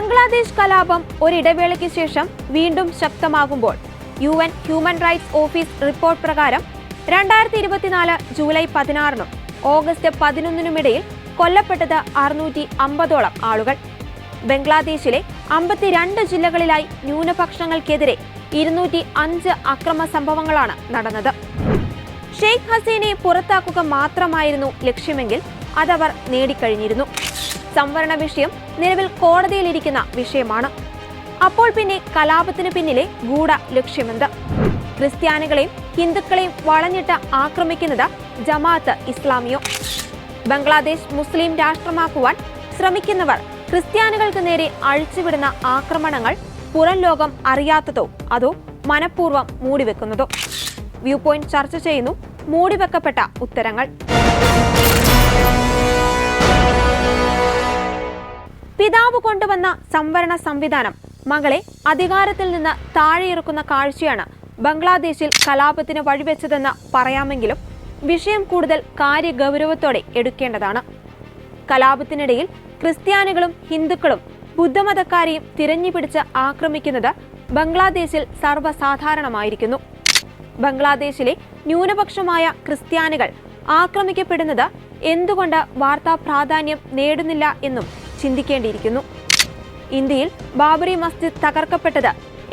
ബംഗ്ലാദേശ് കലാപം ഒരിടവേളയ്ക്ക് ശേഷം വീണ്ടും ശക്തമാകുമ്പോൾ U N human rights office report പ്രകാരം രണ്ടായിരത്തി ഇരുപത്തിനാല് ജൂലൈ പതിനാറിനും ഓഗസ്റ്റ് പതിനൊന്നിനുമിടയിൽ കൊല്ലപ്പെട്ടത് അറുന്നൂറ്റി അമ്പതോളം ആളുകൾ. ബംഗ്ലാദേശിലെ അമ്പത്തിരണ്ട് ജില്ലകളിലായി ന്യൂനപക്ഷങ്ങൾക്കെതിരെ ഇരുന്നൂറ്റി അഞ്ച് അക്രമ സംഭവങ്ങളാണ് നടന്നത്. ഷെയ്ഖ് ഹസീനെ പുറത്താക്കുക മാത്രമായിരുന്നു ലക്ഷ്യമെങ്കിൽ അതവർ നേടിക്കഴിഞ്ഞിരുന്നു. സംവരണ വിഷയം നിലവിൽ കോടതിയിലിരിക്കുന്ന വിഷയമാണ്. അപ്പോൾ പിന്നെ കലാപത്തിന് പിന്നിലെ ഗൂഢ ലക്ഷ്യമെന്ത്? ക്രിസ്ത്യാനികളെയും ഹിന്ദുക്കളെയും വളഞ്ഞിട്ട് ആക്രമിക്കുന്നത് ജമാഅത്ത് ഇസ്ലാമിയോ? ബംഗ്ലാദേശ് മുസ്ലിം രാഷ്ട്രമാക്കുവാൻ ശ്രമിക്കുന്നവർ ക്രിസ്ത്യാനികൾക്ക് നേരെ അഴിച്ചുവിടുന്ന ആക്രമണങ്ങൾ പുറം ലോകം അറിയാത്തതോ അതോ മനഃപൂർവം മൂടിവെക്കുന്നതോ? വ്യൂ പോയിന്റ് ചർച്ച ചെയ്യുന്നു. മൂടിവെക്കപ്പെട്ട ഉത്തരങ്ങൾ. പിതാവ് കൊണ്ടുവന്ന സംവരണ സംവിധാനം. മകളെ അധികാരത്തിൽ നിന്ന് താഴെയിറക്കുന്ന കാഴ്ചയാണ് ബംഗ്ലാദേശിൽ കലാപത്തിന് വഴിവെച്ചതെന്ന് പറയാമെങ്കിലും വിഷയം കൂടുതൽ കാര്യഗൗരവത്തോടെ എടുക്കേണ്ടതാണ്. കലാപത്തിനിടയിൽ ക്രിസ്ത്യാനികളും ഹിന്ദുക്കളും ബുദ്ധമതക്കാരെയും തിരഞ്ഞുപിടിച്ച് ആക്രമിക്കുന്നത് ബംഗ്ലാദേശിൽ സർവസാധാരണമായിരിക്കുന്നു. ബംഗ്ലാദേശിലെ ന്യൂനപക്ഷമായ ക്രിസ്ത്യാനികൾ ആക്രമിക്കപ്പെടുന്നത് എന്തുകൊണ്ട് വാർത്താ പ്രാധാന്യം നേടുന്നില്ല എന്നും ചിന്തിക്കേണ്ടിയിരിക്കുന്നു. ഇന്ത്യയിൽ ബാബറി മസ്ജിദ് തകർക്കപ്പെട്ടത്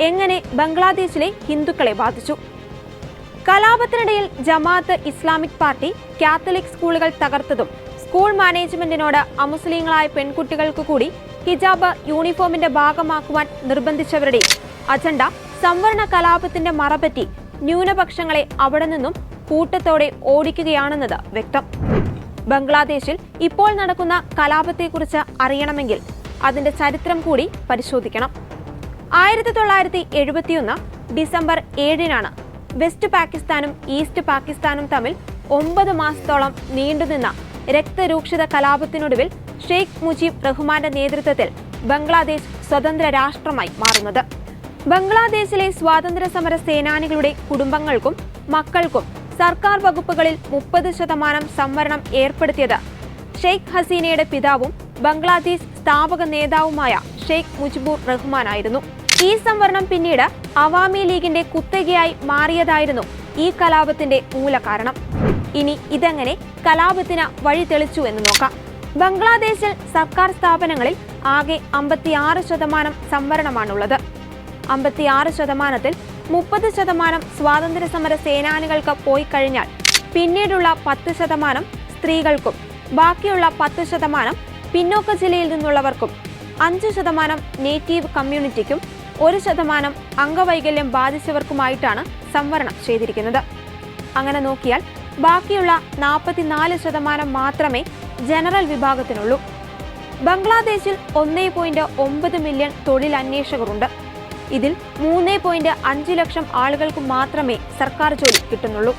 എങ്ങനെ ബംഗ്ലാദേശിലെ ഹിന്ദുക്കളെ ബാധിച്ചു? കലാപത്തിനിടയിൽ ജമാഅത്ത് ഇസ്ലാമിക് പാർട്ടി കാത്തലിക് സ്കൂളുകൾ തകർത്തതും സ്കൂൾ മാനേജ്മെന്റിനോട് അമുസ്ലിങ്ങളായ പെൺകുട്ടികൾക്ക് കൂടി ഹിജാബ് യൂണിഫോമിന്റെ ഭാഗമാക്കുവാൻ നിർബന്ധിച്ചവരുടെ അജണ്ട സംവരണ കലാപത്തിന്റെ മറപറ്റി ന്യൂനപക്ഷങ്ങളെ അവിടെ നിന്നും കൂട്ടത്തോടെ ഓടിക്കുകയാണെന്നത് വ്യക്തം. ബംഗ്ലാദേശിൽ ഇപ്പോൾ നടക്കുന്ന കലാപത്തെക്കുറിച്ച് അറിയണമെങ്കിൽ അതിന്റെ ചരിത്രം കൂടി പരിശോധിക്കണം. ആയിരത്തി തൊള്ളായിരത്തി എഴുപത്തിയൊന്ന് ഡിസംബർ ഏഴിനാണ് വെസ്റ്റ് പാകിസ്ഥാനും ഈസ്റ്റ് പാകിസ്ഥാനും തമ്മിൽ ഒമ്പത് മാസത്തോളം നീണ്ടുനിന്ന രക്തരൂക്ഷിത കലാപത്തിനൊടുവിൽ ഷെയ്ഖ് മുജീബ് റഹ്മാന്റെ നേതൃത്വത്തിൽ ബംഗ്ലാദേശ് സ്വതന്ത്ര രാഷ്ട്രമായി മാറുന്നത്. ബംഗ്ലാദേശിലെ സ്വാതന്ത്ര്യ സമര സേനാനികളുടെ കുടുംബങ്ങൾക്കും മക്കൾക്കും സർക്കാർ വകുപ്പുകളിൽ മുപ്പത് ശതമാനം സംവരണം ഏർപ്പെടുത്തിയത്. ഷെയ്ഖ് ഹസീനയുടെ പിതാവും ബംഗ്ലാദേശ് സ്ഥാപക നേതാവുമായ ഷെയ്ഖ് മുജിബുർ റഹ്മാനായിരുന്നു. ഈ സംവരണം പിന്നീട് അവാമി ലീഗിന്റെ കുത്തകയായി മാറിയതായിരുന്നു ഈ കലാപത്തിന്റെ മൂലകാരണം. ഇനി ഇതെങ്ങനെ കലാപത്തിന് വഴി തെളിച്ചു എന്ന് നോക്കാം. ബംഗ്ലാദേശിൽ സർക്കാർ സ്ഥാപനങ്ങളിൽ ആകെ അമ്പത്തിയാറ് ശതമാനം സംവരണമാണുള്ളത്. അമ്പത്തിയാറ് ശതമാനത്തിൽ മുപ്പത് ശതമാനം സ്വാതന്ത്ര്യ സമര സേനാനികൾക്ക് പോയി കഴിഞ്ഞാൽ പിന്നീടുള്ള പത്ത് ശതമാനം സ്ത്രീകൾക്കും ബാക്കിയുള്ള പത്ത് ശതമാനം പിന്നോക്ക ജില്ലയിൽ നിന്നുള്ളവർക്കും അഞ്ച് ശതമാനം നേറ്റീവ് കമ്മ്യൂണിറ്റിക്കും ഒരു ശതമാനം അംഗവൈകല്യം ബാധിച്ചവർക്കുമായിട്ടാണ് സംവരണം ചെയ്തിരിക്കുന്നത്. അങ്ങനെ നോക്കിയാൽ ബാക്കിയുള്ള നാൽപ്പത്തിനാല് ശതമാനം മാത്രമേ ജനറൽ വിഭാഗത്തിനുള്ളൂ. ബംഗ്ലാദേശിൽ ഒന്നേ പോയിന്റ് ഒമ്പത് മില്യൺ തൊഴിലന്വേഷകരുണ്ട്. ഇതിൽ മൂന്ന് പോയിന്റ് അഞ്ച് ലക്ഷം ആളുകൾക്ക് മാത്രമേ സർക്കാർ ജോലി കിട്ടുന്നുള്ളൂ.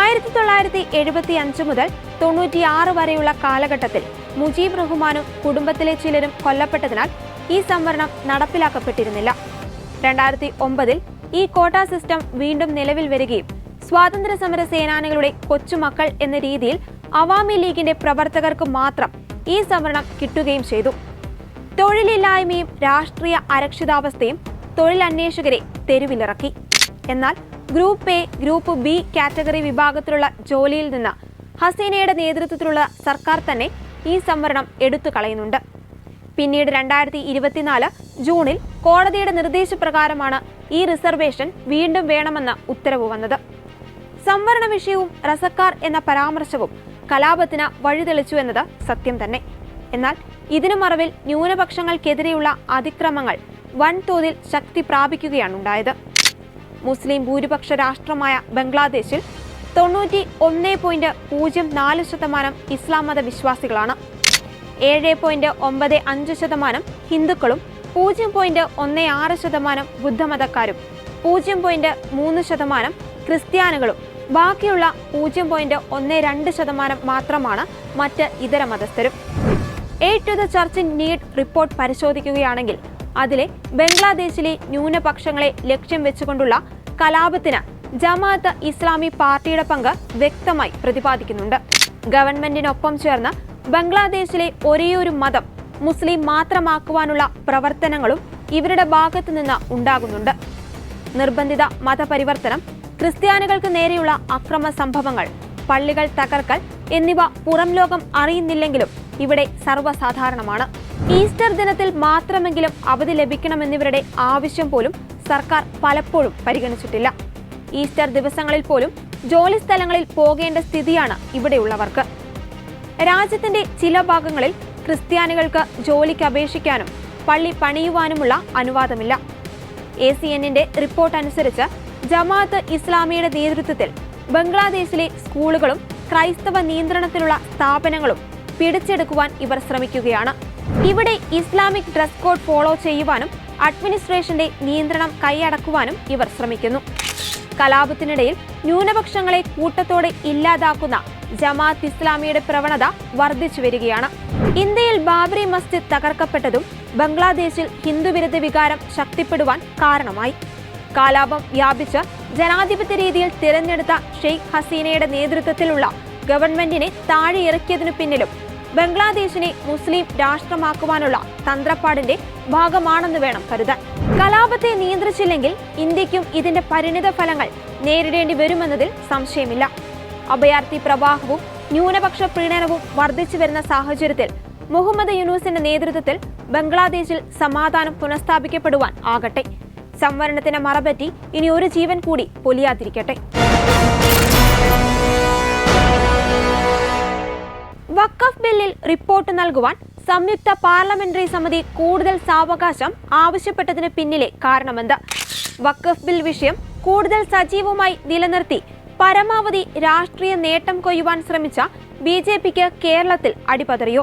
ആയിരത്തി തൊള്ളായിരത്തി എഴുപത്തി അഞ്ച് മുതൽ തൊണ്ണൂറ്റിയാറ് വരെയുള്ള കാലഘട്ടത്തിൽ മുജീബ് റഹ്മാനും കുടുംബത്തിലെ ചിലരും കൊല്ലപ്പെട്ടതിനാൽ ഈ സംവരണം നടപ്പിലാക്കപ്പെട്ടിരുന്നില്ല. രണ്ടായിരത്തി ഒമ്പതിൽ ഈ കോട്ട സിസ്റ്റം വീണ്ടും നിലവിൽ വരികയും സ്വാതന്ത്ര്യ സമര സേനാനികളുടെ കൊച്ചുമക്കൾ എന്ന രീതിയിൽ അവാമി ലീഗിന്റെ പ്രവർത്തകർക്ക് മാത്രം ഈ സംവരണം കിട്ടുകയും ചെയ്തു. തൊഴിലില്ലായ്മയും രാഷ്ട്രീയ അരക്ഷിതാവസ്ഥയും തൊഴിലന്വേഷകരെ തെരുവിലിറക്കി. എന്നാൽ group A group B category വിഭാഗത്തിലുള്ള ജോലിയിൽ നിന്ന് ഹസീനയുടെ നേതൃത്വത്തിലുള്ള സർക്കാർ തന്നെ ഈ സംവരണം എടുത്തു കളയുന്നുണ്ട്. പിന്നീട് രണ്ടായിരത്തി ഇരുപത്തിനാല് ജൂണിൽ കോടതിയുടെ നിർദ്ദേശപ്രകാരമാണ് ഈ റിസർവേഷൻ വീണ്ടും വേണമെന്ന ഉത്തരവ് വന്നത്. സംവരണ വിഷയവും റസക്കാർ എന്ന പരാമർശവും കലാപത്തിന് വഴിതെളിച്ചു എന്നത് സത്യം തന്നെ. എന്നാൽ ഇതിനു മറവിൽ ന്യൂനപക്ഷങ്ങൾക്കെതിരെയുള്ള അതിക്രമങ്ങൾ വൻതോതിൽ ശക്തി പ്രാപിക്കുകയാണുണ്ടായത്. മുസ്ലിം ഭൂരിപക്ഷ രാഷ്ട്രമായ ബംഗ്ലാദേശിൽ തൊണ്ണൂറ്റി ഒന്ന് പോയിന്റ് പൂജ്യം നാല് ശതമാനം ഇസ്ലാം മത വിശ്വാസികളാണ് ഏഴ് പോയിന്റ് ഒമ്പത് അഞ്ച് ശതമാനം ഹിന്ദുക്കളും പൂജ്യം പോയിന്റ് ഒന്ന് ആറ് ശതമാനം ബുദ്ധമതക്കാരും പൂജ്യം പോയിന്റ് മൂന്ന് ശതമാനം ക്രിസ്ത്യാനികളും ബാക്കിയുള്ള പൂജ്യം പോയിന്റ് ഒന്ന് രണ്ട് ശതമാനം മാത്രമാണ് മറ്റ് ഇതര മതസ്ഥരും. Aid to the Church Need report പരിശോധിക്കുകയാണെങ്കിൽ അതിലെ ബംഗ്ലാദേശിലെ ന്യൂനപക്ഷങ്ങളെ ലക്ഷ്യം വെച്ചുകൊണ്ടുള്ള കലാപത്തിന് ജമാഅത്ത് ഇസ്ലാമി പാർട്ടിയുടെ പങ്ക് വ്യക്തമായി പ്രതിപാദിക്കുന്നുണ്ട്. ഗവൺമെന്റിനൊപ്പം ചേർന്ന് ബംഗ്ലാദേശിലെ ഒരേയൊരു മതം മുസ്ലിം മാത്രമാക്കുവാനുള്ള പ്രവർത്തനങ്ങളും ഇവരുടെ ഭാഗത്തു നിന്ന് ഉണ്ടാകുന്നുണ്ട്. നിർബന്ധിത മതപരിവർത്തനം ക്രിസ്ത്യാനികൾക്ക് നേരെയുള്ള അക്രമ സംഭവങ്ങൾ പള്ളികൾ തകർക്കൽ എന്നിവ പുറം ലോകം അറിയുന്നില്ലെങ്കിലും ഇവിടെ സർവസാധാരണമാണ്. ഈസ്റ്റർ ദിനത്തിൽ മാത്രമെങ്കിലും അവധി ലഭിക്കണമെന്നിവരുടെ ആവശ്യം പോലും സർക്കാർ പലപ്പോഴും പരിഗണിച്ചിട്ടില്ല. ഈസ്റ്റർ ദിവസങ്ങളിൽ പോലും ജോലി സ്ഥലങ്ങളിൽ പോകേണ്ട സ്ഥിതിയാണ് ഇവിടെയുള്ളവർക്ക്. രാജ്യത്തിന്റെ ചില ഭാഗങ്ങളിൽ ക്രിസ്ത്യാനികൾക്ക് ജോലിക്ക് അപേക്ഷിക്കാനും പള്ളി പണിയുവാനുമുള്ള അനുവാദമില്ല. എ സി എന്നിന്റെ റിപ്പോർട്ട് അനുസരിച്ച് ജമാഅത്ത് ഇസ്ലാമിയുടെ നേതൃത്വത്തിൽ ബംഗ്ലാദേശിലെ സ്കൂളുകളും ക്രൈസ്തവ നിയന്ത്രണത്തിലുള്ള സ്ഥാപനങ്ങളും പിടിച്ചെടുക്കുവാൻ ഇവർ ശ്രമിക്കുകയാണ്. ഇവിടെ ഇസ്ലാമിക് ഡ്രസ് കോഡ് ഫോളോ ചെയ്യുവാനും അഡ്മിനിസ്ട്രേഷന്റെ നിയന്ത്രണം കൈയടക്കുവാനും ഇവർ ശ്രമിക്കുന്നു. കലാപത്തിനിടയിൽ ന്യൂനപക്ഷങ്ങളെ കൂട്ടത്തോടെ ഇല്ലാതാക്കുന്ന ജമാഅത്ത് ഇസ്ലാമിയുടെ പ്രവണത വർദ്ധിച്ചു വരികയാണ്. ഇന്ത്യയിൽ ബാബറി മസ്ജിദ് തകർക്കപ്പെട്ടതും ബംഗ്ലാദേശിൽ ഹിന്ദുവിരുദ്ധ വികാരം ശക്തിപ്പെടുവാൻ കാരണമായി. കാലാപം വ്യാപിച്ച് ജനാധിപത്യ രീതിയിൽ തിരഞ്ഞെടുത്ത ഷെയ്ഖ് ഹസീനയുടെ നേതൃത്വത്തിലുള്ള ഗവൺമെന്റിനെ താഴെയിറക്കിയതിനു പിന്നിലും ബംഗ്ലാദേശിനെ മുസ്ലിം രാഷ്ട്രമാക്കുവാനുള്ള തന്ത്രപ്പാടിന്റെ ഭാഗമാണെന്ന് വേണം കരുതാൻ. കലാപത്തെ നിയന്ത്രിച്ചില്ലെങ്കിൽ ഇന്ത്യക്കും ഇതിന്റെ പരിണിത ഫലങ്ങൾ നേരിടേണ്ടി വരുമെന്നതിൽ സംശയമില്ല. അഭയാർത്ഥി പ്രവാഹവും ന്യൂനപക്ഷ പ്രീണനവും വർദ്ധിച്ചു വരുന്ന സാഹചര്യത്തിൽ മുഹമ്മദ് യൂനൂസിന്റെ നേതൃത്വത്തിൽ ബംഗ്ലാദേശിൽ സമാധാനം പുനഃസ്ഥാപിക്കപ്പെടുവാൻ ആകട്ടെ. സംവരണത്തിന് മറപറ്റി ഇനി ഒരു ജീവൻ കൂടി പൊലിയാതിരിക്കട്ടെ. വഖഫ് ബില്ലിൽ റിപ്പോർട്ട് നൽകുവാൻ സംയുക്ത പാർലമെന്ററി സമിതി കൂടുതൽ സാവകാശം ആവശ്യപ്പെട്ടതിന് പിന്നിലെ കാരണമെന്ത്? വഖഫ് ബിൽ വിഷയം കൂടുതൽ സജീവമായി നിലനിർത്തി പരമാവധി രാഷ്ട്രീയ നേട്ടം കൊയ്യുവാൻ ശ്രമിച്ച ബി ജെ പിക്ക് കേരളത്തിൽ അടിപതറിയോ?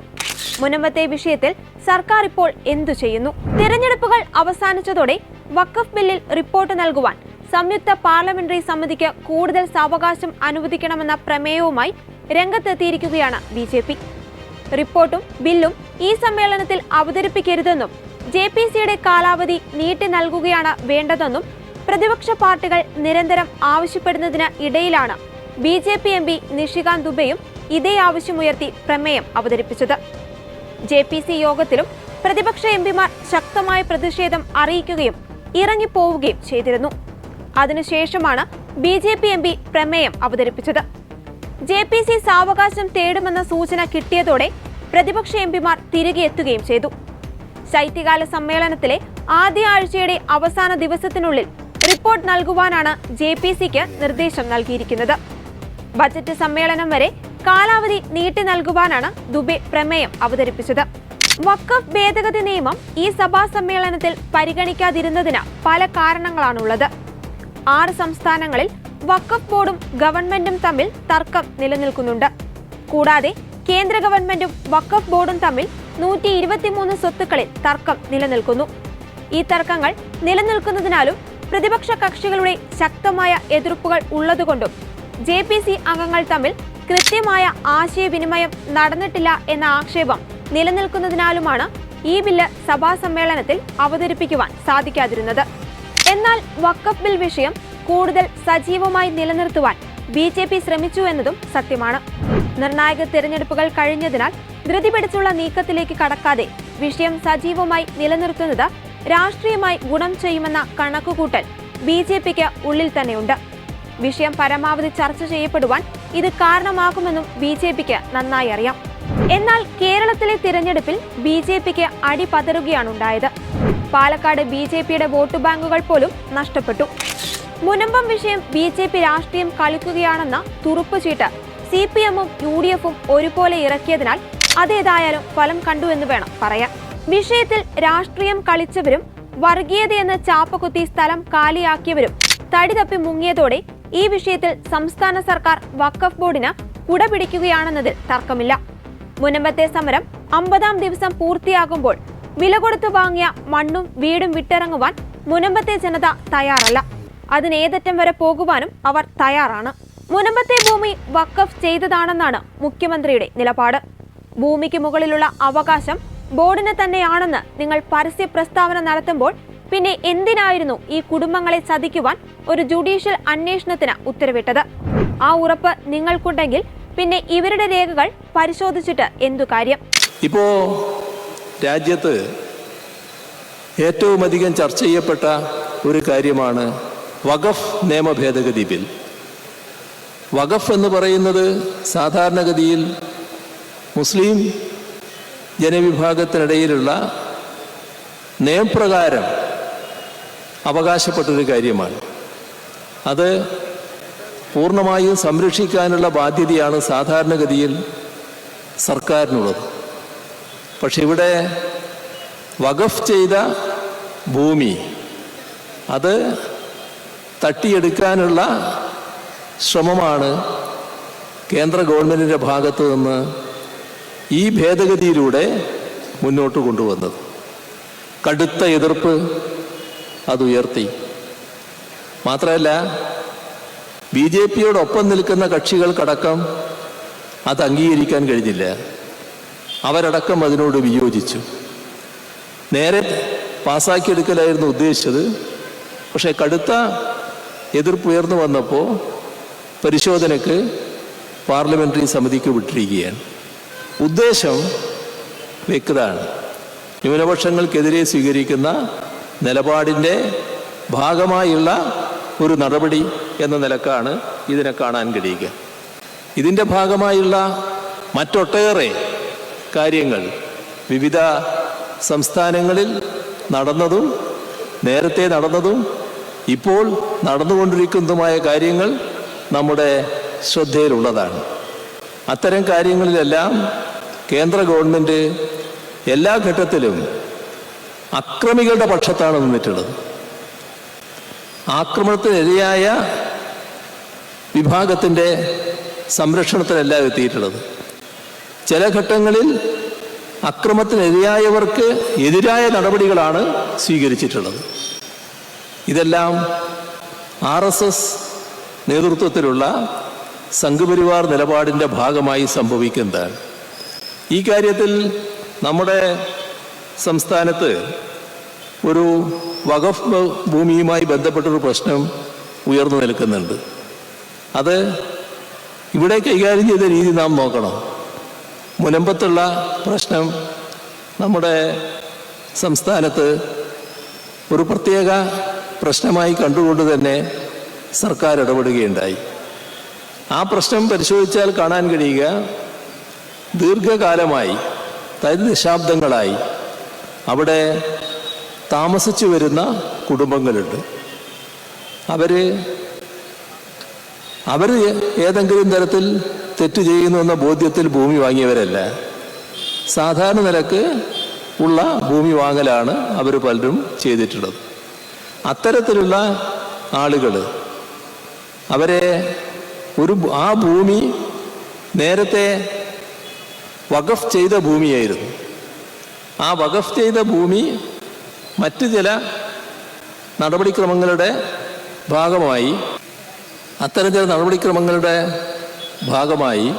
മുനമ്പത്തെ വിഷയത്തിൽ സർക്കാർ ഇപ്പോൾ എന്തു ചെയ്യുന്നു? തിരഞ്ഞെടുപ്പുകൾ അവസാനിച്ചതോടെ വഖഫ് ബില്ലിൽ റിപ്പോർട്ട് നൽകുവാൻ സംയുക്ത പാർലമെന്ററി സമിതിക്ക് കൂടുതൽ സാവകാശം അനുവദിക്കണമെന്ന പ്രമേയവുമായി രംഗത്തെത്തിയിരിക്കുകയാണ് ബി ജെ പി. റിപ്പോർട്ടും ബില്ലും ഈ സമ്മേളനത്തിൽ അവതരിപ്പിക്കരുതെന്നും ജെ പി സിയുടെ കാലാവധി നീട്ടി നൽകുകയാണ് വേണ്ടതെന്നും പ്രതിപക്ഷ പാർട്ടികൾ നിരന്തരം ആവശ്യപ്പെടുന്നതിന് ഇടയിലാണ് B J P M P Nishikant ദുബെയും ഇതേ ആവശ്യമുയർത്തി പ്രമേയം അവതരിപ്പിച്ചത്. ജെ പി സി യോഗത്തിലും പ്രതിപക്ഷ എം പിമാർ ശക്തമായ പ്രതിഷേധം അറിയിക്കുകയും ഇറങ്ങിപ്പോവുകയും ചെയ്തിരുന്നു. അതിനുശേഷമാണ് B J P M P പ്രമേയം അവതരിപ്പിച്ചത്. ജെ പി സി സാവകാശം തേടുമെന്ന സൂചന കിട്ടിയതോടെ പ്രതിപക്ഷ എം പിമാർ തിരികെ എത്തുകയും ചെയ്തു. ശൈത്യകാല സമ്മേളനത്തിലെ ആദ്യ ആഴ്ചയുടെ അവസാന ദിവസത്തിനുള്ളിൽ റിപ്പോർട്ട് നൽകുവാനാണ് ജെ പി സിക്ക് നിർദ്ദേശം നൽകിയിരിക്കുന്നത്. ബജറ്റ് സമ്മേളനം വരെ കാലാവധി നീട്ടി നൽകുവാനാണ് ദുബെ പ്രമേയം അവതരിപ്പിച്ചത്. വഖഫ് ഭേദഗതി നിയമം ഈ സഭാ സമ്മേളനത്തിൽ പരിഗണിക്കാതിരുന്നതിന് പല കാരണങ്ങളാണുള്ളത്. ആറ് സംസ്ഥാനങ്ങളിൽ വഖഫ് ബോർഡും ഗവൺമെന്റും തമ്മിൽ തർക്കം നിലനിൽക്കുന്നുണ്ട്. കൂടാതെ കേന്ദ്ര ഗവൺമെന്റും വഖഫ് ബോർഡും തമ്മിൽ നൂറ്റി ഇരുപത്തിമൂന്ന് സ്വത്തുക്കളിൽ തർക്കം നിലനിൽക്കുന്നു. ഈ തർക്കങ്ങൾ നിലനിൽക്കുന്നതിനാലും പ്രതിപക്ഷ കക്ഷികളുടെ ശക്തമായ എതിർപ്പുകൾ ഉള്ളതുകൊണ്ടും ജെ അംഗങ്ങൾ തമ്മിൽ കൃത്യമായ ആശയവിനിമയം നടന്നിട്ടില്ല എന്ന ആക്ഷേപം നിലനിൽക്കുന്നതിനാലുമാണ് ഈ ബില്ല് സഭാ സമ്മേളനത്തിൽ അവതരിപ്പിക്കുവാൻ സാധിക്കാതിരുന്നത്. എന്നാൽ വക്കഫ് ബിൽ വിഷയം കൂടുതൽ സജീവമായി നിലനിർത്തുവാൻ ബി ജെ പി ശ്രമിച്ചു എന്നതും സത്യമാണ്. നിർണായക തിരഞ്ഞെടുപ്പുകൾ കഴിഞ്ഞതിനാൽ ധൃതി പിടിച്ചുള്ള നീക്കത്തിലേക്ക് കടക്കാതെ വിഷയം സജീവമായി നിലനിർത്തുന്നത് രാഷ്ട്രീയമായി ഗുണം ചെയ്യുമെന്ന കണക്കുകൂട്ടൽ ബി ജെ പിക്ക് ഉള്ളിൽ തന്നെയുണ്ട്. വിഷയം പരമാവധി ചർച്ച ചെയ്യപ്പെടുവാൻ ഇത് കാരണമാകുമെന്നും ബി ജെ പിക്ക് നന്നായി അറിയാം. എന്നാൽ കേരളത്തിലെ തിരഞ്ഞെടുപ്പിൽ ബി ജെ പിക്ക് അടി പതറുകയാണുണ്ടായത് പാലക്കാട് ബി ജെ പിയുടെ വോട്ട് ബാങ്കുകൾ പോലും നഷ്ടപ്പെട്ടു. മുനമ്പം വിഷയം ബി ജെ പി രാഷ്ട്രീയം കളിക്കുകയാണെന്ന തുറുപ്പുചീട്ട് സി പി എമ്മും യു ഡി എഫും ഒരുപോലെ ഇറക്കിയതിനാൽ അതേതായാലും ഫലം കണ്ടു എന്ന് വേണം പറയാൻ. വിഷയത്തിൽ രാഷ്ട്രീയം കളിച്ചവരും വർഗീയതയെന്ന് ചാപ്പകുത്തി സ്ഥലം കാലിയാക്കിയവരും തടി തപ്പി മുങ്ങിയതോടെ ഈ വിഷയത്തിൽ സംസ്ഥാന സർക്കാർ വഖഫ് ബോർഡിന് കുട പിടിക്കുകയാണെന്നതിൽ തർക്കമില്ല. മുനമ്പത്തെ സമരം അമ്പതാം ദിവസം പൂർത്തിയാകുമ്പോൾ വില കൊടുത്തു വാങ്ങിയ മണ്ണും വീടും വിട്ടിറങ്ങുവാൻ മുനമ്പത്തെ ജനത തയ്യാറല്ല. അതിനേതറ്റം വരെ പോകുവാനും അവർ തയ്യാറാണ്. മുനമ്പത്തെ ഭൂമി വക്കഫ് ചെയ്തതാണെന്നാണ് മുഖ്യമന്ത്രിയുടെ നിലപാട്. ഭൂമിക്ക് മുകളിലുള്ള അവകാശം ബോർഡിന് തന്നെയാണെന്ന് നിങ്ങൾ പരസ്യ പ്രസ്താവന നടത്തുമ്പോൾ പിന്നെ എന്തിനായിരുന്നു ഈ കുടുംബങ്ങളെ ചതിക്കുവാൻ ഒരു ജുഡീഷ്യൽ അന്വേഷണത്തിന് ഉത്തരവിട്ടത്? ആ ഉറപ്പ് നിങ്ങൾക്കുണ്ടെങ്കിൽ പിന്നെ ഇവരുടെ രേഖകൾ പരിശോധിച്ചിട്ട് എന്തു കാര്യം? ഇപ്പോ രാജ്യത്ത് ഏറ്റവും അധികം ചർച്ച ചെയ്യപ്പെട്ട ഒരു കാര്യമാണ് വഖഫ് നിയമ ഭേദഗതി ബിൽ വഖഫ് എന്ന് പറയുന്നത് സാധാരണഗതിയിൽ മുസ്ലിം ജനവിഭാഗത്തിനിടയിലുള്ള നിയമപ്രകാരം അവകാശപ്പെട്ടൊരു കാര്യമാണ്. അത് പൂർണമായും സംരക്ഷിക്കാനുള്ള ബാധ്യതയാണ് സാധാരണഗതിയിൽ സർക്കാരിനുള്ളത്. പക്ഷെ ഇവിടെ വഖഫ് ചെയ്ത ഭൂമി അത് തട്ടിയെടുക്കാനുള്ള ശ്രമമാണ് കേന്ദ്ര ഗവൺമെന്റിന്റെ ഭാഗത്തു നിന്ന് ഈ ഭേദഗതിയിലൂടെ മുന്നോട്ട് കൊണ്ടുവന്നത്. കടുത്ത എതിർപ്പ് അത് ഉയർത്തി. മാത്രമല്ല ബി ജെ പിയോടൊപ്പം നിൽക്കുന്ന കക്ഷികൾക്കടക്കം അത് അംഗീകരിക്കാൻ കഴിഞ്ഞില്ല. അവരടക്കം അതിനോട് വിയോജിച്ചു. നേരെ പാസ്സാക്കിയെടുക്കലായിരുന്നു ഉദ്ദേശിച്ചത്. പക്ഷേ കടുത്ത എതിർപ്പ് ഉയർന്നു വന്നപ്പോൾ പരിശോധനയ്ക്ക് പാർലമെന്ററി സമിതിക്ക് വിട്ടിരിക്കുകയാണ്. ഉദ്ദേശം വ്യക്തമാണ്. ന്യൂനപക്ഷങ്ങൾക്കെതിരെ സ്വീകരിക്കുന്ന നിലപാടിന്റെ ഭാഗമായുള്ള ഒരു നടപടി എന്ന നിലക്കാണ് ഇതിനെ കാണാൻ കഴിയുക. ഇതിന്റെ ഭാഗമായുള്ള മറ്റൊട്ടേറെ കാര്യങ്ങൾ വിവിധ സംസ്ഥാനങ്ങളിൽ നടന്നതും നേരത്തെ നടന്നതും ഇപ്പോൾ നടന്നുകൊണ്ടിരിക്കുന്നതുമായ കാര്യങ്ങൾ നമ്മുടെ ശ്രദ്ധയിലുള്ളതാണ്. അത്തരം കാര്യങ്ങളിലെല്ലാം കേന്ദ്ര ഗവൺമെന്റ് എല്ലാ ഘട്ടത്തിലും അക്രമികളുടെ പക്ഷത്താണ് നിന്നിട്ടുള്ളത്. ആക്രമണത്തിനിരയായ വിഭാഗത്തിന്റെ സംരക്ഷണത്തിലല്ല എത്തിയിട്ടുള്ളത്. ചില ഘട്ടങ്ങളിൽ അക്രമത്തിനിരയായവർക്ക് എതിരായ നടപടികളാണ് സ്വീകരിച്ചിട്ടുള്ളത്. ഇതെല്ലാം ആർ എസ് എസ് നേതൃത്വത്തിലുള്ള സംഘപരിവാർ നിലപാടിന്റെ ഭാഗമായി സംഭവിക്കുന്നതാണ്. ഈ കാര്യത്തിൽ നമ്മുടെ സംസ്ഥാനത്ത് ഒരു വഖഫ് ഭൂമിയുമായി ബന്ധപ്പെട്ടൊരു പ്രശ്നം ഉയർന്നു നിൽക്കുന്നുണ്ട്. അത് ഇവിടെ കൈകാര്യം ചെയ്ത രീതി നാം നോക്കണം. മുനമ്പത്തുള്ള പ്രശ്നം നമ്മുടെ സംസ്ഥാനത്ത് ഒരു പ്രത്യേക പ്രശ്നമായി കണ്ടുകൊണ്ട് തന്നെ സർക്കാർ ഇടപെടുകയുണ്ടായി. ആ പ്രശ്നം പരിശോധിച്ചാൽ കാണാൻ കഴിയുക ദീർഘകാലമായി അതായത് ദശാബ്ദങ്ങളായി അവിടെ താമസിച്ചു വരുന്ന കുടുംബങ്ങളുണ്ട്. അവർ അവർ ഏതെങ്കിലും തരത്തിൽ തെറ്റ് ചെയ്യുന്നു എന്ന ബോധ്യത്തിൽ ഭൂമി വാങ്ങിയവരല്ല. സാധാരണ നിലയ്ക്ക് ഉള്ള ഭൂമി വാങ്ങലാണ് അവർ പലരും ചെയ്തിട്ടുള്ളത്. അത്തരത്തിലുള്ള ആളുകൾ അവരെ ഒരു ആ ഭൂമി നേരത്തെ വഖഫ് ചെയ്ത ഭൂമിയായിരുന്നു. ആ വഖഫ് ചെയ്ത ഭൂമി മറ്റ് ചില നടപടിക്രമങ്ങളുടെ ഭാഗമായി അത്തരം ചില നടപടിക്രമങ്ങളുടെ ഭാഗമായി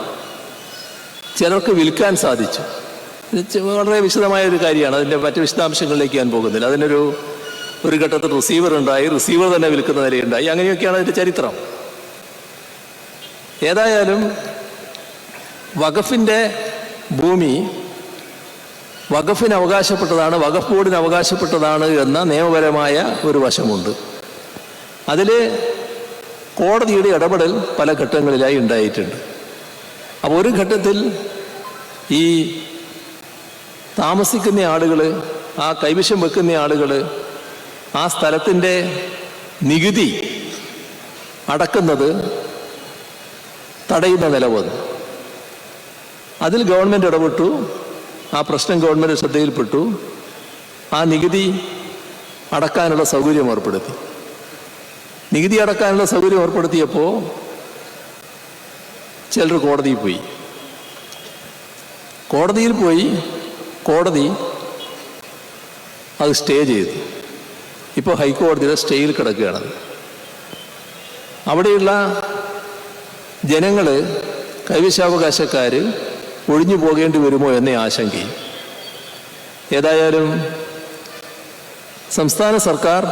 ചിലർക്ക് വിൽക്കാൻ സാധിച്ചു. വളരെ വിശദമായ ഒരു കാര്യമാണ്. അതിന്റെ മറ്റ് വിശദാംശങ്ങളിലേക്ക് ഞാൻ പോകുന്നില്ല. അതിനൊരു ഒരു ഘട്ടത്തിൽ റിസീവർ ഉണ്ടായി. റിസീവർ തന്നെ വിൽക്കുന്ന നിലയുണ്ടായി. അങ്ങനെയൊക്കെയാണ് അതിന്റെ ചരിത്രം. ഏതായാലും വഖഫിന്റെ ഭൂമി വഖഫിന് അവകാശപ്പെട്ടതാണ് വഖഫ് ബോർഡിന് അവകാശപ്പെട്ടതാണ് എന്ന നിയമപരമായ ഒരു വശമുണ്ട്. അതിൽ കോടതിയുടെ ഇടപെടൽ പല ഘട്ടങ്ങളിലായി ഉണ്ടായിട്ടുണ്ട്. അപ്പോൾ ഒരു ഘട്ടത്തിൽ ഈ താമസിക്കുന്ന ആളുകൾ ആ കൈവശം വെക്കുന്ന ആളുകൾ ആ സ്ഥലത്തിന്റെ നികുതി അടക്കുന്നത് തടയുന്ന നില വന്നു അതിൽ ഗവൺമെന്റ് ഇടപെട്ടു. ആ പ്രശ്നം ഗവൺമെന്റ് ശ്രദ്ധയിൽപ്പെട്ടു. ആ നികുതി അടക്കാനുള്ള സൗകര്യം ഏർപ്പെടുത്തി. നികുതി അടക്കാനുള്ള സൗകര്യം ഏർപ്പെടുത്തിയപ്പോൾ ചിലർ കോടതിയിൽ പോയി. കോടതിയിൽ പോയി കോടതി അത് സ്റ്റേ ചെയ്തു. ഇപ്പോൾ ഹൈക്കോടതിയുടെ സ്റ്റേയിൽ കിടക്കുകയാണ്. അവിടെയുള്ള ജനങ്ങൾ കൈവശാവകാശക്കാർ ഒഴിഞ്ഞു പോകേണ്ടി വരുമോ എന്ന ആശങ്കയും ഏതായാലും സംസ്ഥാന സർക്കാർ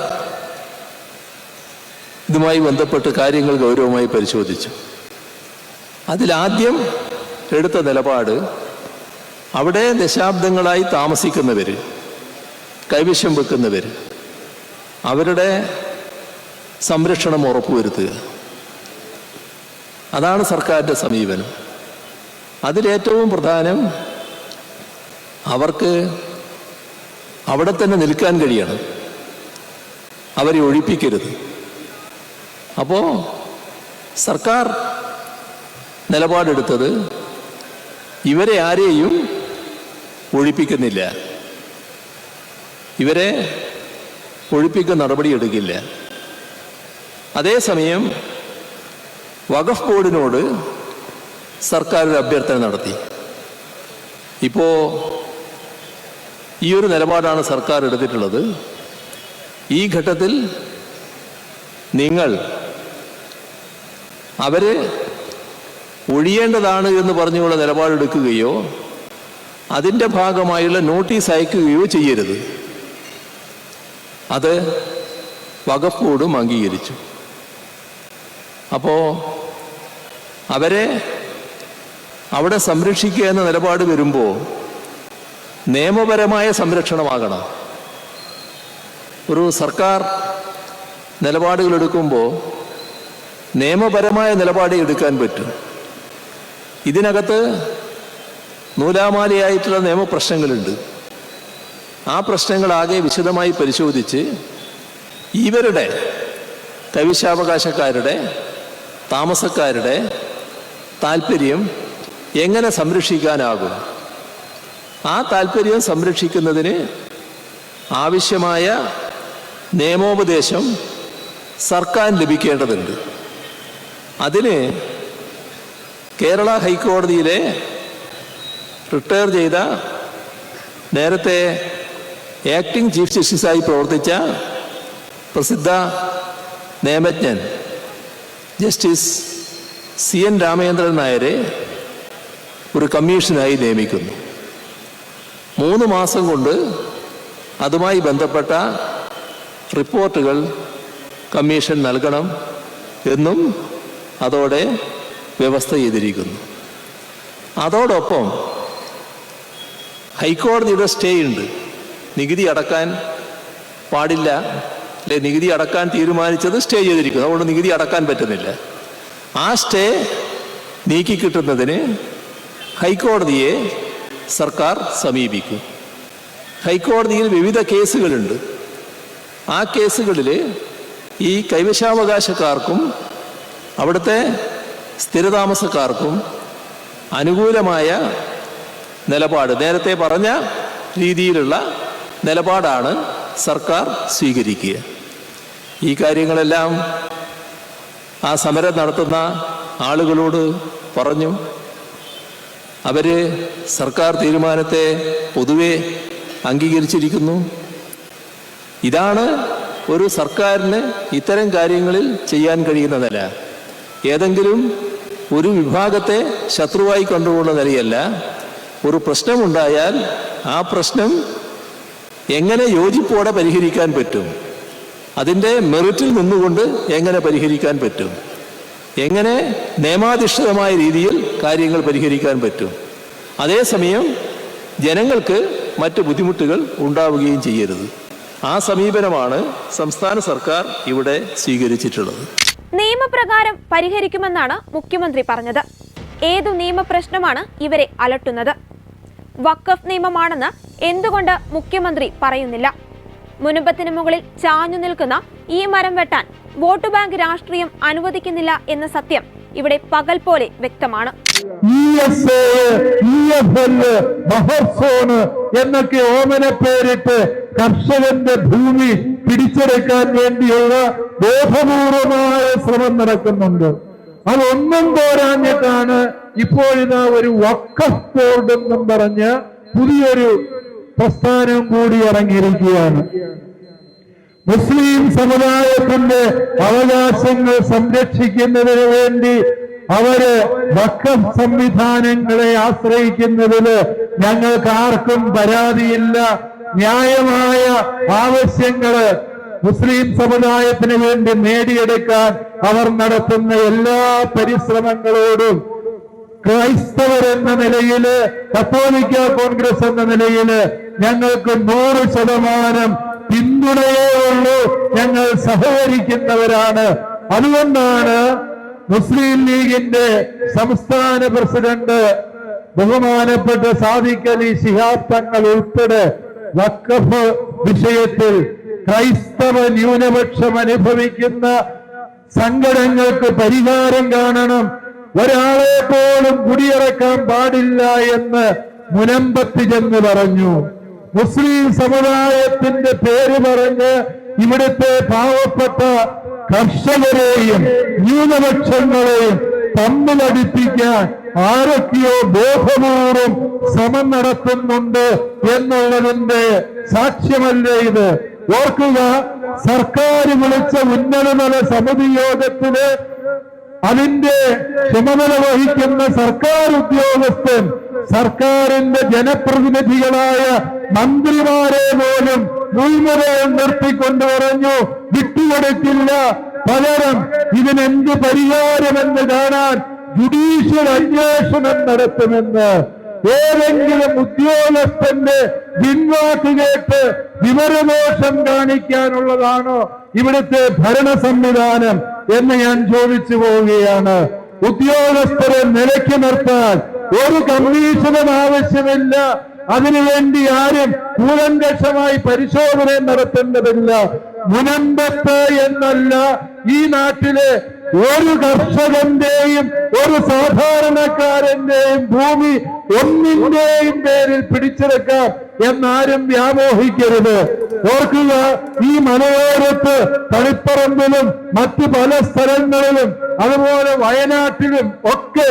ഇതുമായി ബന്ധപ്പെട്ട് കാര്യങ്ങൾ ഗൗരവമായി പരിശോധിച്ചു. അതിലാദ്യം എടുത്ത നിലപാട് അവിടെ ദശാബ്ദങ്ങളായി താമസിക്കുന്നവർ കൈവശം വെക്കുന്നവർ അവരുടെ സംരക്ഷണം ഉറപ്പുവരുത്തുക. അതാണ് സർക്കാരിന്റെ സമീപനം. അതിലേറ്റവും പ്രധാനം അവർക്ക് അവിടെ തന്നെ നിൽക്കാൻ കഴിയണം. അവരെ ഒഴിപ്പിക്കരുത്. അപ്പോൾ സർക്കാർ നിലപാടെടുത്തത് ഇവരെ ആരെയും ഒഴിപ്പിക്കുന്നില്ല. ഇവരെ ഒഴിപ്പിക്കുന്ന നടപടിയെടുക്കില്ല. അതേസമയം വഖഫ് ബോർഡിനോട് സർക്കാർ ഒരു അഭ്യർത്ഥന നടത്തി. ഇപ്പോൾ ഈ ഒരു നിലപാടാണ് സർക്കാർ എടുത്തിട്ടുള്ളത്. ഈ ഘട്ടത്തിൽ നിങ്ങൾ അവരെ ഒഴിയേണ്ടതാണ് എന്ന് പറഞ്ഞുള്ള നിലപാടെടുക്കുകയോ അതിന്റെ ഭാഗമായുള്ള നോട്ടീസ് അയക്കുകയോ ചെയ്യരുത്. അത് ബോർഡും അംഗീകരിച്ചു. അപ്പോൾ അവരെ അവിടെ സംരക്ഷിക്കുക എന്ന നിലപാട് വരുമ്പോൾ നിയമപരമായ സംരക്ഷണമാകണം. ഒരു സർക്കാർ നിലപാടുകൾ എടുക്കുമ്പോൾ നിയമപരമായ നിലപാട് എടുക്കാൻ പറ്റും. ഇതിനകത്ത് നൂലാമാലയായിട്ടുള്ള നിയമപ്രശ്നങ്ങളുണ്ട് ആ പ്രശ്നങ്ങളാകെ വിശദമായി പരിശോധിച്ച് ഇവരുടെ കൈവശാവകാശക്കാരുടെ താമസക്കാരുടെ താല്പര്യം എങ്ങനെ സംരക്ഷിക്കാനാകും? ആ താല്പര്യം സംരക്ഷിക്കുന്നതിന് ആവശ്യമായ നിയമോപദേശം സർക്കാർ ലഭിക്കേണ്ടതുണ്ട്. അതിന് കേരള ഹൈക്കോടതിയിലെ റിട്ടയർ ചെയ്ത നേരത്തെ ആക്ടിംഗ് ചീഫ് ജസ്റ്റിസായി പ്രവർത്തിച്ച പ്രസിദ്ധ നിയമജ്ഞൻ ജസ്റ്റിസ് സി എൻ രാമചന്ദ്രൻ നായരെ ഒരു കമ്മീഷനായി നിയമിക്കുന്നു. മൂന്ന് മാസം കൊണ്ട് അതുമായി ബന്ധപ്പെട്ട റിപ്പോർട്ടുകൾ കമ്മീഷൻ നൽകണം എന്നും അതോടെ വ്യവസ്ഥ ചെയ്തിരിക്കുന്നു. അതോടൊപ്പം ഹൈക്കോടതിയുടെ സ്റ്റേ ഉണ്ട്. നികുതി അടക്കാൻ പാടില്ല. അല്ലെ നികുതി അടക്കാൻ തീരുമാനിച്ചത് സ്റ്റേ ചെയ്തിരിക്കുന്നു. അതുകൊണ്ട് നികുതി അടക്കാൻ പറ്റുന്നില്ല. ആ സ്റ്റേ നീക്കി കിട്ടുന്നതിന് ഹൈക്കോടതിയെ സർക്കാർ സമീപിക്കും. ഹൈക്കോടതിയിൽ വിവിധ കേസുകളുണ്ട്. ആ കേസുകളിൽ ഈ കൈവശാവകാശക്കാർക്കും അവിടുത്തെ സ്ഥിരതാമസക്കാർക്കും അനുകൂലമായ നിലപാട് നേരത്തെ പറഞ്ഞ രീതിയിലുള്ള നിലപാടാണ് സർക്കാർ സ്വീകരിക്കുക. ഈ കാര്യങ്ങളെല്ലാം ആ സമരം നടത്തുന്ന ആളുകളോട് പറഞ്ഞു. അവർ സർക്കാർ തീരുമാനത്തെ പൊതുവെ അംഗീകരിച്ചിരിക്കുന്നു. ഇതാണ് ഒരു സർക്കാരിന് ഇത്തരം കാര്യങ്ങളിൽ ചെയ്യാൻ കഴിയുന്നതല്ല ഏതെങ്കിലും ഒരു വിഭാഗത്തെ ശത്രുവായി കൊണ്ടുപോകുന്ന നിലയല്ല. ഒരു പ്രശ്നമുണ്ടായാൽ ആ പ്രശ്നം എങ്ങനെ യോജിപ്പോടെ പരിഹരിക്കാൻ പറ്റും? അതിന്റെ മെറിറ്റിൽ നിന്നുകൊണ്ട് എങ്ങനെ പരിഹരിക്കാൻ പറ്റും? എങ്ങനെ നിയമാധിഷ്ഠിതമായ രീതിയിൽ കാര്യങ്ങൾ പരിഹരിക്കാൻ പറ്റും? അതേസമയം ജനങ്ങൾക്ക് മറ്റ് ബുദ്ധിമുട്ടുകൾ ഉണ്ടാവുകയും ചെയ്യരുത്. ആ സമീപനമാണ് സംസ്ഥാന സർക്കാർ ഇവിടെ സ്വീകരിച്ചിട്ടുള്ളത്. നിയമപ്രകാരം പരിഹരിക്കുമെന്നാണ് മുഖ്യമന്ത്രി പറഞ്ഞത്. ഏതു നിയമപ്രശ്നമാണ് ഇവരെ അലട്ടുന്നത്? വഖഫ് നിയമമാണെന്ന് എന്തുകൊണ്ട് മുഖ്യമന്ത്രി പറയുന്നില്ല? മുനമ്പത്തിന് മുകളിൽ ചാഞ്ഞു നിൽക്കുന്ന ഈ മരം വെട്ടാൻ വോട്ട് ബാങ്ക് രാഷ്ട്രീയം അനുവദിക്കുന്നില്ല എന്ന സത്യം ഇവിടെ പകൽ പോലെ വ്യക്തമാണ്. എന്നൊക്കെ ഓമന പേരിട്ട് കർഷകന്റെ ഭൂമി പിടിച്ചെടുക്കാൻ വേണ്ടിയുള്ള ബോധപൂർവമായ ശ്രമം നടക്കുന്നുണ്ട്. അതൊന്നും പോരാഞ്ഞിട്ടാണ് ഇപ്പോഴിതാ ഒരു വക്കഫ് ബോർഡ് എന്നും പറഞ്ഞ് പുതിയൊരു പ്രസ്ഥാനം കൂടി ഇറങ്ങിയിരിക്കുകയാണ്. മുസ്ലിം സമുദായത്തിന്റെ അവകാശങ്ങൾ സംരക്ഷിക്കുന്നതിന് വേണ്ടി അവർ വക്കം സംവിധാനങ്ങളെ ആശ്രയിക്കുന്നതിൽ ഞങ്ങൾക്ക് ആർക്കും പരാതിയില്ല. ന്യായമായ ആവശ്യങ്ങൾ മുസ്ലിം സമുദായത്തിന് വേണ്ടി നേടിയെടുക്കാൻ അവർ നടത്തുന്ന എല്ലാ പരിശ്രമങ്ങളോടും ക്രൈസ്തവർ എന്ന നിലയിൽ കത്തോലിക്ക കോൺഗ്രസ് എന്ന നിലയിൽ ഞങ്ങൾക്ക് നൂറ് ശതമാനം പിന്തുണയേ ഞങ്ങൾ സഹകരിക്കുന്നവരാണ്. അതുകൊണ്ടാണ് മുസ്ലിം ലീഗിന്റെ സംസ്ഥാന പ്രസിഡന്റ് ബഹുമാനപ്പെട്ട സാദിഖ് അലി ശിഹാബ് തങ്ങൾ ഉൾപ്പെടെ വക്കഫ് വിഷയത്തിൽ ക്രൈസ്തവ ന്യൂനപക്ഷം അനുഭവിക്കുന്ന സങ്കടങ്ങൾക്ക് പരിഹാരം കാണണം. ഒരാളെ പോലും കുടിയിറക്കാൻ പാടില്ല എന്ന് മുനമ്പത്തി ചെന്ന് പറഞ്ഞു. മുസ്ലിം സമുദായത്തിന്റെ പേര് പറഞ്ഞ് ഇവിടുത്തെ പാവപ്പെട്ട കർഷകരെയും ന്യൂനപക്ഷങ്ങളെയും തമ്മിലടിപ്പിക്കാൻ ആരൊക്കെയോ ബോധപൂർവം ശ്രമം നടത്തുന്നുണ്ട് എന്നുള്ളതിന്റെ സാക്ഷ്യമല്ലേ ഇത്? ഓർക്കുക സർക്കാർ വിളിച്ച ഉന്നതതല സമിതി യോഗത്തിൽ അതിന്റെ ചുമതല വഹിക്കുന്ന സർക്കാർ ഉദ്യോഗസ്ഥൻ സർക്കാരിന്റെ ജനപ്രതിനിധികളായ മന്ത്രിമാരെ പോലും മുൾമുറയിൽ നിർത്തിക്കൊണ്ട് പറഞ്ഞു വിട്ടുകൊടുക്കില്ല പകരം ഇതിനെന്ത് പരിഹാരമെന്ന് കാണാൻ ജുഡീഷ്യൽ അന്വേഷണം നടത്തുമെന്ന് ഏതെങ്കിലും ഉദ്യോഗസ്ഥന്റെ പിൻവാക്ക് കേട്ട് വിവരദോഷം കാണിക്കാനുള്ളതാണോ ഇവിടുത്തെ ഭരണ സംവിധാനം എന്ന് ഞാൻ ചോദിച്ചു പോവുകയാണ്. ഉദ്യോഗസ്ഥരെ നിലയ്ക്ക് നിർത്താൻ ഒരു കമ്മീഷനും ആവശ്യമില്ല. അതിനുവേണ്ടി ആരും കൂലങ്കക്ഷമായി പരിശോധന നടത്തേണ്ടതില്ല. മുനമ്പത്ത് എന്നല്ല ഈ നാട്ടിലെ ഒരു കർഷകന്റെയും ഒരു സാധാരണക്കാരന്റെയും ഭൂമി ഒന്നിന്റെയും പേരിൽ പിടിച്ചെടുക്കാം എന്നാരും വ്യാമോഹിക്കരുത്. ഓർക്കുക ഈ മലയോരത്ത് തളിപ്പറമ്പിലും മറ്റു പല സ്ഥലങ്ങളിലും അതുപോലെ വയനാട്ടിലും ഒക്കെ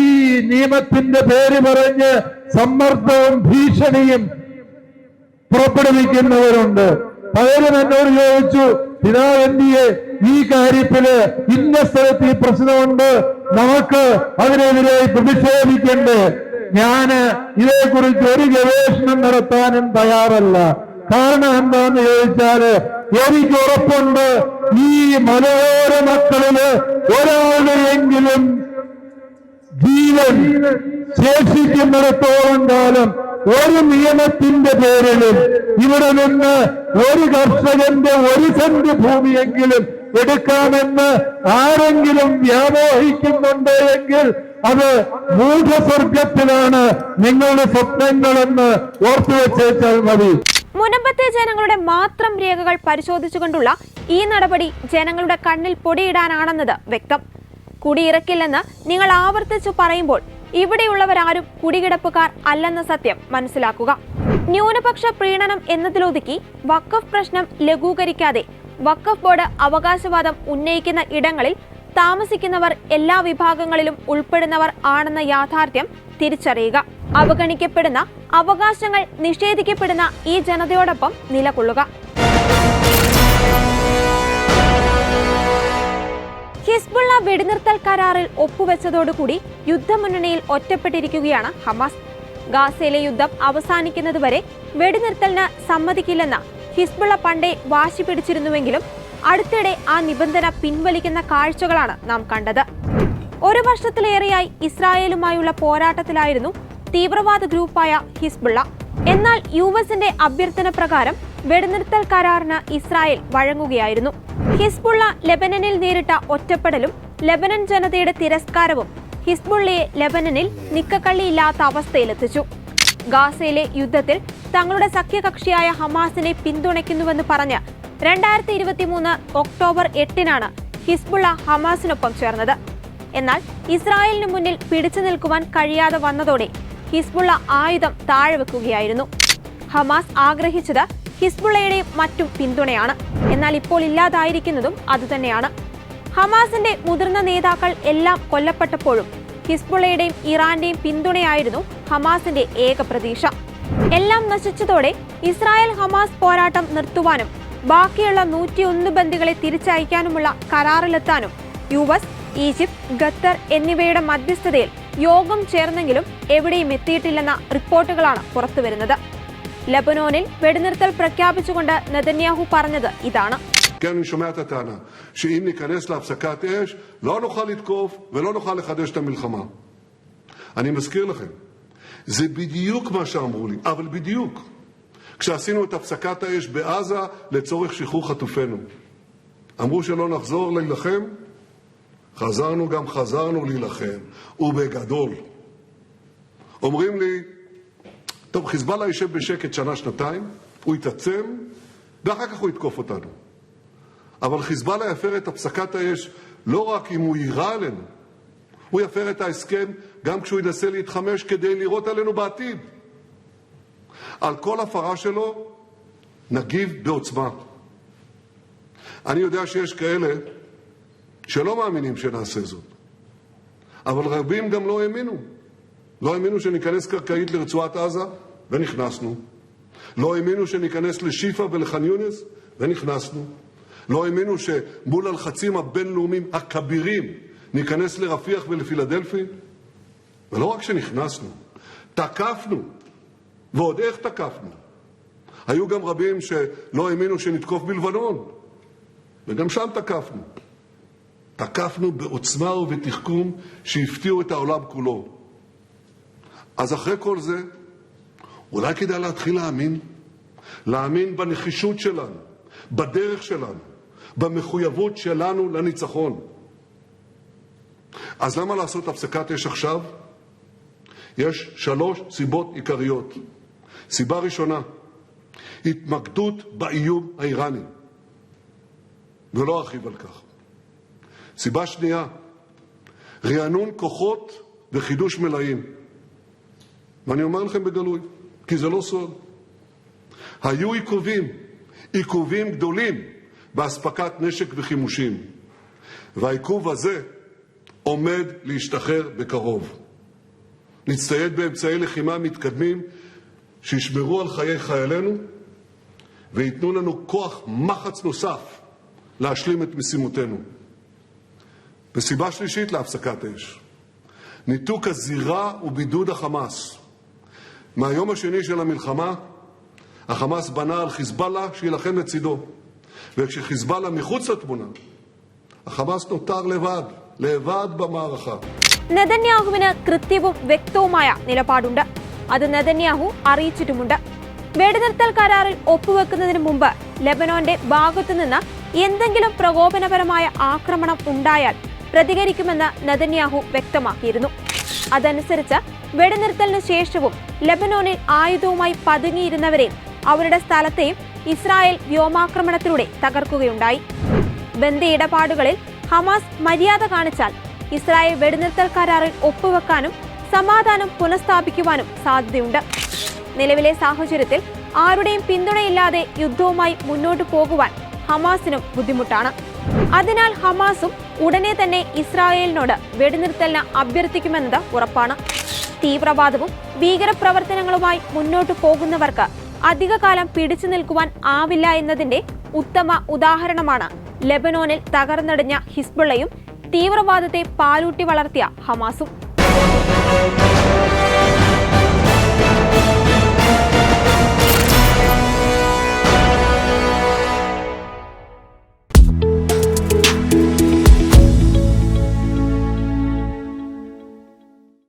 ഈ നിയമത്തിന്റെ പേര് പറഞ്ഞ് സമ്മർദ്ദവും ഭീഷണിയും പുറപ്പെടുവിക്കുന്നവരുണ്ട്. പലരും എന്നോട് ചോദിച്ചു പിതാവന്തിയെ ഈ കാര്യത്തിൽ ഇന്ന സ്ഥലത്ത് ഈ പ്രശ്നമുണ്ട്? നമുക്ക് അതിനെതിരെ പ്രതിഷേധിക്കണ്ടേ? ഞാൻ ഇതേക്കുറിച്ച് ഒരു ഗവേഷണം നടത്താനും തയ്യാറല്ല. കാരണം എന്താന്ന് ചോദിച്ചാൽ എനിക്ക് ഉറപ്പുണ്ട് ഈ മലയോര മക്കളിൽ ഒരാളുടെയെങ്കിലും ജീവൻ ശേഷിക്കുന്നിടത്തോളം കാലം ഒരു നിയമത്തിന്റെ പേരിലും ഇവിടെ നിന്ന് ഒരു കർഷകന്റെ ഒരു സെന്റ് ഭൂമിയെങ്കിലും എടുക്കാമെന്ന് ആരെങ്കിലും വ്യാമോഹിക്കുന്നുണ്ട് എങ്കിൽ അത് മൂഢസ്വർഗത്തിലാണ് നിങ്ങളുടെ സ്വപ്നങ്ങളെന്ന് ഓർത്തുവച്ചേച്ചാൽ മതി. മുനമ്പത്തെ ജനങ്ങളുടെ മാത്രം രേഖകൾ പരിശോധിച്ചുകൊണ്ടുള്ള ഈ നടപടി ജനങ്ങളുടെ കണ്ണിൽ പൊടിയിടാനാണെന്നത് വ്യക്തം. കുടിയിറക്കില്ലെന്ന് നിങ്ങൾ ആവർത്തിച്ചു പറയുമ്പോൾ ഇവിടെയുള്ളവരാരും കുടികിടപ്പുകാർ അല്ലെന്ന സത്യം മനസ്സിലാക്കുക. ന്യൂനപക്ഷ പ്രീണനം എന്നതിലൊതുക്കി വക്കഫ് പ്രശ്നം ലഘൂകരിക്കാതെ വക്കഫ് ബോർഡ് അവകാശവാദം ഉന്നയിക്കുന്ന ഇടങ്ങളിൽ താമസിക്കുന്നവർ എല്ലാ വിഭാഗങ്ങളിലും ഉൾപ്പെടുന്നവർ ആണെന്ന യാഥാർത്ഥ്യം തിരിച്ചറിയുക. അവഗണിക്കപ്പെടുന്ന അവകാശങ്ങൾ നിഷേധിക്കപ്പെടുന്ന ഈ ജനതയോടൊപ്പം നിലകൊള്ളുക. ഹിസ്ബുള്ള വെടിനിർത്തൽ കരാറിൽ ഒപ്പുവെച്ചതോടുകൂടി യുദ്ധമുന്നണിയിൽ ഒറ്റപ്പെട്ടിരിക്കുകയാണ് ഹമാസ്. ഗാസയിലെ യുദ്ധം അവസാനിക്കുന്നതുവരെ വെടിനിർത്തലിന് സമ്മതിക്കില്ലെന്ന് ഹിസ്ബുള്ള പണ്ടേ വാശി പിടിച്ചിരുന്നുവെങ്കിലും അടുത്തിടെ ആ നിബന്ധന പിൻവലിക്കുന്ന കാഴ്ചകളാണ് നാം കണ്ടത്. ഒരു വർഷത്തിലേറെയായി ഇസ്രായേലുമായുള്ള പോരാട്ടത്തിലായിരുന്നു തീവ്രവാദ ഗ്രൂപ്പായ ഹിസ്ബുള്ള. എന്നാൽ യു എസിന്റെ അഭ്യർത്ഥന പ്രകാരം വെടിനിർത്തൽ കരാറിന് ഇസ്രായേൽ വഴങ്ങുകയായിരുന്നു. ഹിസ്ബുള്ള ലെബനനിൽ നേരിട്ട ഒറ്റപ്പെടലും ലെബനൻ ജനതയുടെ തിരസ്കാരവും ഹിസ്ബുള്ളയെ ലെബനനിൽ നിക്കക്കള്ളിയില്ലാത്ത അവസ്ഥയിലെത്തിച്ചു. ഗാസയിലെ യുദ്ധത്തിൽ തങ്ങളുടെ സഖ്യകക്ഷിയായ ഹമാസിനെ പിന്തുണയ്ക്കുന്നുവെന്ന് പറഞ്ഞ് രണ്ടായിരത്തി ഇരുപത്തി മൂന്ന് ഒക്ടോബർ എട്ടിനാണ് ഹിസ്ബുള്ള ഹമാസിനൊപ്പം ചേർന്നത്. എന്നാൽ ഇസ്രായേലിന് മുന്നിൽ പിടിച്ചു നിൽക്കുവാൻ കഴിയാതെ വന്നതോടെ ഹിസ്ബുള്ള ആയുധം താഴെ വെക്കുകയായിരുന്നു. ഹമാസ് ആഗ്രഹിച്ചത് ഹിസ്ബുള്ളയുടെയും മറ്റും പിന്തുണയാണ്. എന്നാൽ ഇപ്പോൾ ഇല്ലാതായിരിക്കുന്നതും അതുതന്നെയാണ്. ഹമാസിന്റെ മുതിർന്ന നേതാക്കൾ എല്ലാം കൊല്ലപ്പെട്ടപ്പോഴും ഹിസ്ബുള്ളയുടെയും ഇറാന്റെയും പിന്തുണയായിരുന്നു ഹമാസിന്റെ ഏക പ്രതീക്ഷ. എല്ലാം നശിച്ചതോടെ ഇസ്രായേൽ ഹമാസ് പോരാട്ടം നിർത്തുവാനും ബാക്കിയുള്ള നൂറ്റിയൊന്ന് ബന്ദികളെ തിരിച്ചയക്കാനുമുള്ള കരാറിലെത്താനും യു എസ് ഈജിപ്ത് ഖത്തർ എന്നിവയുടെ മധ്യസ്ഥതയിൽ യോഗം ചേർന്നെങ്കിലും എവിടെയും എത്തിയിട്ടില്ലെന്ന റിപ്പോർട്ടുകളാണ് പുറത്തുവരുന്നത് ലബനോനിൽ വെടിനിർത്തൽ പ്രഖ്യാപിച്ചുകൊണ്ട് നെതന്യാഹു പറഞ്ഞത് ഇതാണ് כן, אני שומע את הטענה שאם ניכנס להפסקת אש, לא נוכל לתקוף ולא נוכל לחדש את המלחמה. אני מזכיר לכם, זה בדיוק מה שאמרו לי, אבל בדיוק. כשעשינו את הפסקת האש בעזה לצורך שחרור חטופינו. אמרו שלא נחזור להילחם, חזרנו גם חזרנו להילחם, ובגדול. אומרים לי, טוב, חיזבאללה יישב בשקט שנה-שנתיים, הוא יתעצם, ואחר כך הוא יתקוף אותנו. אבל חיזבאללה יפר את הפסקת האש לא רק אם הוא יירה עלינו, הוא יפר את ההסכם גם כשהוא ינסה להתחמש כדי לירות עלינו בעתיד. על כל הפרה שלו נגיב בעוצמה. אני יודע שיש כאלה שלא מאמינים שנעשה זאת, אבל רבים גם לא האמינו. לא האמינו שניכנס קרקעית לרצועת עזה, ונכנסנו. לא האמינו שניכנס לשיפא ולח'אן יונס, ונכנסנו. לא האמינו שמול הלחצים הבינלאומיים הכבירים ניכנס לרפיח ולפילדלפי. ולא רק שנכנסנו, תקפנו, ועוד איך תקפנו. היו גם רבים שלא האמינו שנתקוף בלבנון, וגם שם תקפנו. תקפנו בעוצמה ובתחכום שהפתיעו את העולם כולו. אז אחרי כל זה, אולי כדאי להתחיל להאמין? להאמין בנחישות שלנו, בדרך שלנו, במחויבות שלנו לניצחון. אז למה לעשות הפסקת אש עכשיו? יש שלוש סיבות עיקריות. סיבה ראשונה, התמקדות באיום האיראני, ולא ארחיב על כך. סיבה שנייה, רענון כוחות וחידוש מלאים. ואני אומר לכם בגלוי, כי זה לא סוד. היו עיכובים, עיכובים גדולים באספקת נשק וחימושים, והעיכוב הזה עומד להשתחרר בקרוב. נצטייד באמצעי לחימה מתקדמים שישמרו על חיי חיילינו וייתנו לנו כוח מחץ נוסף להשלים את משימותינו. וסיבה שלישית להפסקת אש, ניתוק הזירה ובידוד החמאס. מהיום השני של המלחמה, החמאס בנה על חיזבאללה שיילחם לצידו. וכשחיזבאללה מחוץ לתמונה, החמאס נותר לבד, לבד במערכה. നെതന്യാഹുവിന് കൃത്യവും വ്യക്തവുമായ നിലപാടുണ്ട് അത് നെതന്യാഹു അറിയിച്ചിട്ടുമുണ്ട്. വെടിനിർത്തൽ കരാറിൽ ഒപ്പുവെക്കുന്നതിന് മുമ്പ് ലെബനോന്റെ ഭാഗത്തുനിന്ന് എന്തെങ്കിലും പ്രകോപനപരമായ ആക്രമണം ഉണ്ടായാൽ പ്രതികരിക്കുമെന്ന് നെതന്യാഹു വ്യക്തമാക്കിയിരുന്നു. അതനുസരിച്ച് വെടിനിർത്തലിന് ശേഷവും ലെബനോനിൽ ആയുധവുമായി പതുങ്ങിയിരുന്നവരെയും അവരുടെ സ്ഥലത്തെയും ഇസ്രായേൽ വ്യോമാക്രമണത്തിലൂടെ തകർക്കുകയുണ്ടായി. ബന്ദി ഇടപാടുകളിൽ ഹമാസ് മര്യാദ കാണിച്ചാൽ ഇസ്രായേൽ വെടിനിർത്തൽ കരാറിൽ ഒപ്പുവെക്കാനും സമാധാനം പുനഃസ്ഥാപിക്കുവാനും സാധ്യതയുണ്ട്. നിലവിലെ സാഹചര്യത്തിൽ ആരുടെയും പിന്തുണയില്ലാതെ യുദ്ധവുമായി മുന്നോട്ടു പോകുവാൻ ഹമാസിനും ബുദ്ധിമുട്ടാണ്. അതിനാൽ ഹമാസും ഉടനെ തന്നെ ഇസ്രായേലിനോട് വെടിനിർത്തലിന് അഭ്യർത്ഥിക്കുമെന്നത് ഉറപ്പാണ്. തീവ്രവാദവും ഭീകരപ്രവർത്തനങ്ങളുമായി മുന്നോട്ടു പോകുന്നവർക്ക് അധികകാലം പിടിച്ചു നിൽക്കുവാൻ ആവില്ല എന്നതിന്റെ ഉത്തമ ഉദാഹരണമാണ് ലെബനോനിൽ തകർന്നടിഞ്ഞ ഹിസ്ബുള്ളയും തീവ്രവാദത്തെ പാലൂട്ടി വളർത്തിയ ഹമാസും. Thank you.